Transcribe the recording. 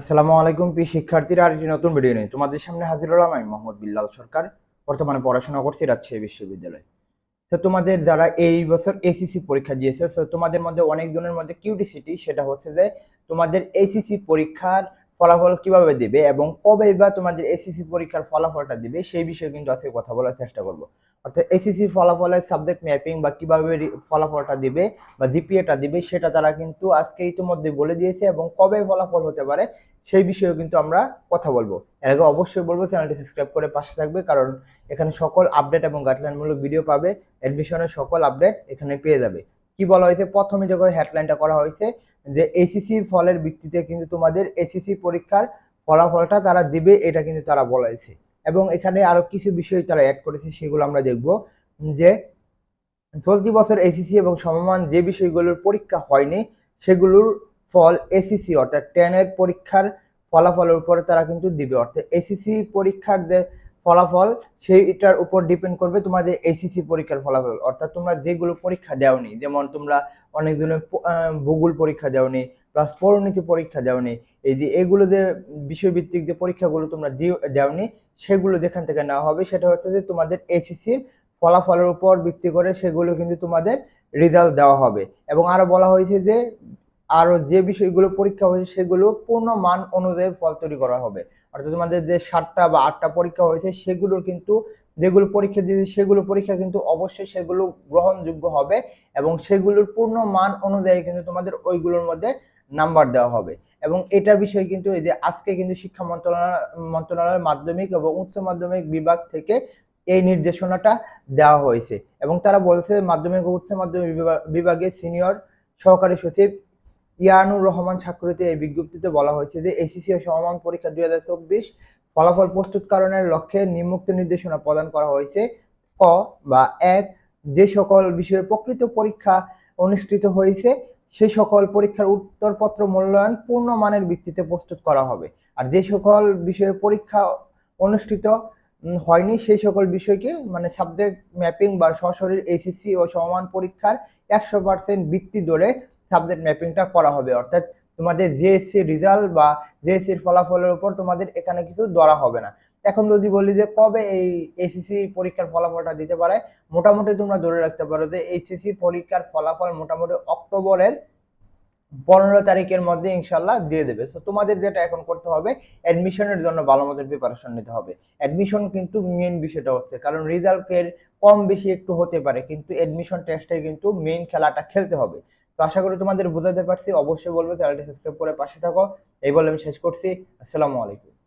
আসসালামু আলাইকুম পি শিক্ষার্থীরা আর একটি নতুন ভিডিও নিয়ে তোমাদের সামনে হাজির হলাম আমি মোহাম্মদ বিল্লাল সরকার। বর্তমানে পড়াশোনা করছি রাজশাহী বিশ্ববিদ্যালয়। তো তোমাদের যারা এই বছর এসিসি পরীক্ষা দিয়েছে, তো তোমাদের মধ্যে অনেকজনের মধ্যে কিউটিসিটি সেটা হচ্ছে যে তোমাদের এসিসি পরীক্ষার ফলাফল কীভাবে দেবে এবং কবে বা তোমাদের এসিসি পরীক্ষার ফলাফলটা দিবে, সেই বিষয়ে কিন্তু আজকে কথা বলার চেষ্টা করব। অর্থাৎ এসিসি ফলাফলের সাবজেক্ট ম্যাপিং বা কীভাবে ফলাফলটা দিবে বা জিপিএটা দিবে, সেটা তারা কিন্তু আজকে ইতিমধ্যে বলে দিয়েছে এবং কবে ফলাফল হতে পারে, সেই বিষয়ে কিন্তু আমরা কথা বলব। এর আগে অবশ্যই বলব, চ্যানেলটি সাবস্ক্রাইব করে পাশে থাকবে, কারণ এখানে সকল আপডেট এবং গাইডলাইনমূলক ভিডিও পাবে অ্যাডমিশনের সকল আপডেট এখানে পেয়ে যাবে। কি বলা হয়েছে? প্রথমে যখন হেডলাইনটা করা হয়েছে যে এসিসি ফলের ভিত্তিতে কিন্তু তোমাদের এসিসি পরীক্ষার ফলাফলটা তারা দিবে, এটা কিন্তু তারা বলেছে এবং এখানে আরও কিছু বিষয় তারা অ্যাড করেছে, সেগুলো আমরা দেখব। যে চলতি বছর এসিসি এবং সমমান যে বিষয়গুলোর পরীক্ষা হয়নি, সেগুলোর ফল এসিসি অর্থাৎ টেনের পরীক্ষার ফলাফলের উপরে তারা কিন্তু দিবে। অর্থাৎ এসিসি পরীক্ষার যে ফলাফল সেইটার উপর ডিপেন্ড করবে তোমাদের এসিসি পরীক্ষার ফলাফল। অর্থাৎ তোমরা যেগুলো পরীক্ষা দেওনি যেমন তোমরা অনেক আহ, ভূগোল পরীক্ষা দেওনি প্লাস পরিণতি পরীক্ষা দেওনি এই যে এগুলো যে বিষয়ভিত্তিক যে পরীক্ষাগুলো তোমরা দিও- দেওনি সেগুলো যেখান থেকে নেওয়া হবে সেটা হচ্ছে যে তোমাদের এসিসির ফলাফলের উপর ভিত্তি করে সেগুলো কিন্তু তোমাদের রেজাল্ট দেওয়া হবে। এবং আরও বলা হয়েছে যে আরও যে বিষয়গুলো পরীক্ষা হয়েছে সেগুলো পূর্ণ মান অনুযায়ী ফল তৈরি করা হবে। অর্থাৎ তোমাদের যে সাতটা বা আটটা পরীক্ষা হয়েছে, সেগুলোর কিন্তু যেগুলো পরীক্ষা দিয়েছে, সেগুলো পরীক্ষা কিন্তু অবশ্যই সেগুলো গ্রহণযোগ্য হবে এবং সেগুলোর পূর্ণ মান অনুযায়ী কিন্তু তোমাদের ওইগুলোর মধ্যে নাম্বার দেওয়া হবে। এবং এটার বিষয়ে কিন্তু এই যে আজকে কিন্তু শিক্ষা মন্ত্রণালয়, মন্ত্রণালয়ের মাধ্যমিক এবং উচ্চ মাধ্যমিক বিভাগ থেকে এই নির্দেশনাটা দেওয়া হয়েছে। এবং তারা বলছে মাধ্যমিক ও উচ্চ মাধ্যমিক বিভাগ- সিনিয়র সহকারী সচিব ইয়ানুর রহমান স্বাক্ষরিত এই বিজ্ঞপ্তিতে বলা হয়েছে যে এসিসি ও সমমান পরীক্ষা দুই হাজার চব্বিশ ফলাফল প্রস্তুতকরণের লক্ষ্যে নিম্নোক্ত নির্দেশনা প্রদান করা হয়েছে। ক বা এক, যে সকল বিষয়ে প্রকৃত পরীক্ষা অনুষ্ঠিত হয়েছে, সে সকল পরীক্ষার উত্তরপত্র মূল্যায়ন পূর্ণ মানের ভিত্তিতে প্রস্তুত করা হবে। আর যে সকল বিষয়ে পরীক্ষা অনুষ্ঠিত হয়নি সেই সকল বিষয়কে মানে সাবজেক্ট ম্যাপিং বা সশরীর এসিসি ও সমমান পরীক্ষার একশো পার্সেন্ট ভিত্তি ধরে সাবজেক্ট ম্যাপিংটা করা হবে। অর্থাৎ তোমাদের জেএসসি রেজাল্ট বা জেএসসির ফলাফলের উপর তোমাদের এখানে কিছু ধরা হবে না। এখন যদি বলি যে কবে এই এসিসি পরীক্ষার ফলাফলটা দিতে পারে, মোটামুটি তোমরা ধরে রাখতে পারো যে এইচএসসি পরীক্ষার ফলাফল মোটামুটি অক্টোবরের পনেরো তারিখের মধ্যে ইনশাল্লাহ দিয়ে দেবে। তো তোমাদের যেটা এখন করতে হবে অ্যাডমিশনের জন্য ভালো মতো প্রিপারেশন নিতে হবে। অ্যাডমিশন কিন্তু মেইন বিষয়টা হচ্ছে, কারণ রেজাল্টের কম বেশি একটু হতে পারে, কিন্তু অ্যাডমিশন টেস্টে কিন্তু মেইন খেলাটা খেলতে হবে। তো আশা করি তোমাদের বোঝাতে পারছি। অবশ্যই বলবে, চ্যানেলটি সাবস্ক্রাইব করে পাশে থাকো। এই বলে আমি শেষ করছি। আসসালামু আলাইকুম।